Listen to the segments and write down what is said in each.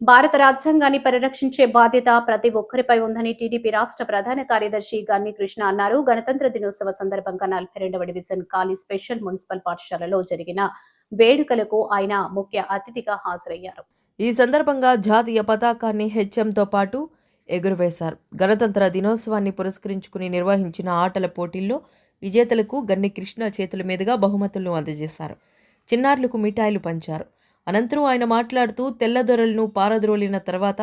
భారత రాజ్యాంగాన్ని పరిరక్షించే బాధ్యత ప్రతి ఒక్కరిపై ఉందని టీడీపీ రాష్ట్ర ప్రధాన కార్యదర్శి గన్ని కృష్ణ అన్నారు. గణతంత్ర దినోత్సవ సందర్భంగా నలభై రెండవ డివిజన్ ఖాళీ స్పెషల్ మున్సిపల్ పాఠశాలలో జరిగిన వేడుకలకు ఆయన ముఖ్య అతిథిగా హాజరయ్యారు. ఈ సందర్భంగా జాతీయ పతాకాన్ని హెచ్ఎంతో పాటు ఎగురవేశారు. గణతంత్ర దినోత్సవాన్ని పురస్కరించుకుని నిర్వహించిన ఆటల పోటీల్లో విజేతలకు గన్ని కృష్ణ చేతుల మీదుగా బహుమతులను అందజేశారు. చిన్నారులకు మిఠాయిలు పంచారు. అనంతరం ఆయన మాట్లాడుతూ తెల్లదొరలను పారద్రోలిన తర్వాత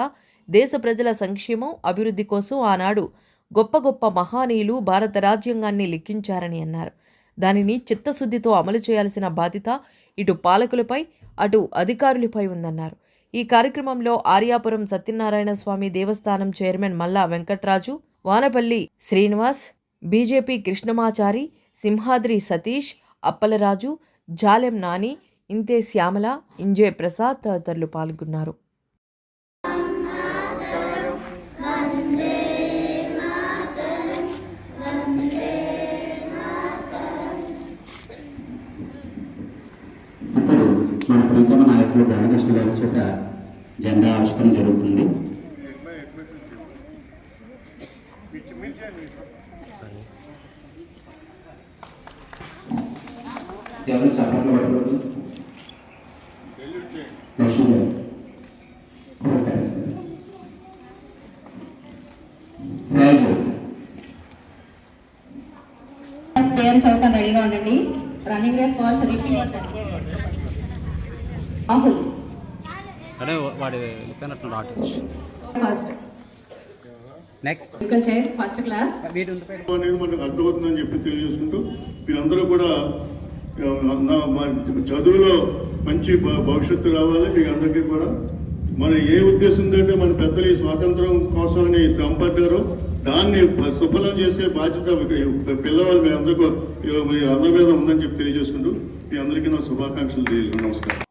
దేశ ప్రజల సంక్షేమం అభివృద్ధి కోసం ఆనాడు గొప్ప గొప్ప మహానీయులు భారత రాజ్యాంగాన్ని లిఖించారని అన్నారు. దానిని చిత్తశుద్ధితో అమలు చేయాల్సిన బాధ్యత ఇటు పాలకులపై అటు అధికారులపై ఉందన్నారు. ఈ కార్యక్రమంలో ఆర్యాపురం సత్యనారాయణ స్వామి దేవస్థానం చైర్మన్ మల్లా వెంకట్రాజు వానపల్లి శ్రీనివాస్ బీజేపీ కృష్ణమాచారి సింహాద్రి సతీష్ అప్పలరాజు జాలెం నాని ఇంతే శ్యామల ఇంజే ప్రసాద్ తదితరులు పాల్గొన్నారు. మన ప్రీతమ గారి చేత జెండా ఆవిష్కరణ జరుగుతుంది. ఎవరు చప్పట్లు పడకూడదు ప్లేయర్ చదువుతాను రెడీగా ఉండండి. Running race first Rishi Rahul. అదే వాడి ఫస్ట్ నెక్స్ట్ ఫస్ట్ క్లాస్ అనేది మనకు అర్థమవుతుందని చెప్పి తెలియజేసుకుంటూ మీరందరూ కూడా మా చదువులో మంచి భవిష్యత్తు రావాలి మీకు అందరికీ కూడా. మన ఏ ఉద్దేశంతో మన పెద్దలు ఈ స్వాతంత్రం కోసమని శ్రమపడ్డారో దాన్ని సుఫలం చేసే బాధ్యత పిల్లవాళ్ళు మీ అందరికీ మీ అందరి మీద ఉందని చెప్పి తెలియజేసుకుంటూ మీ అందరికీ నా శుభాకాంక్షలు తెలియజేసుకుంటూ నమస్కారం.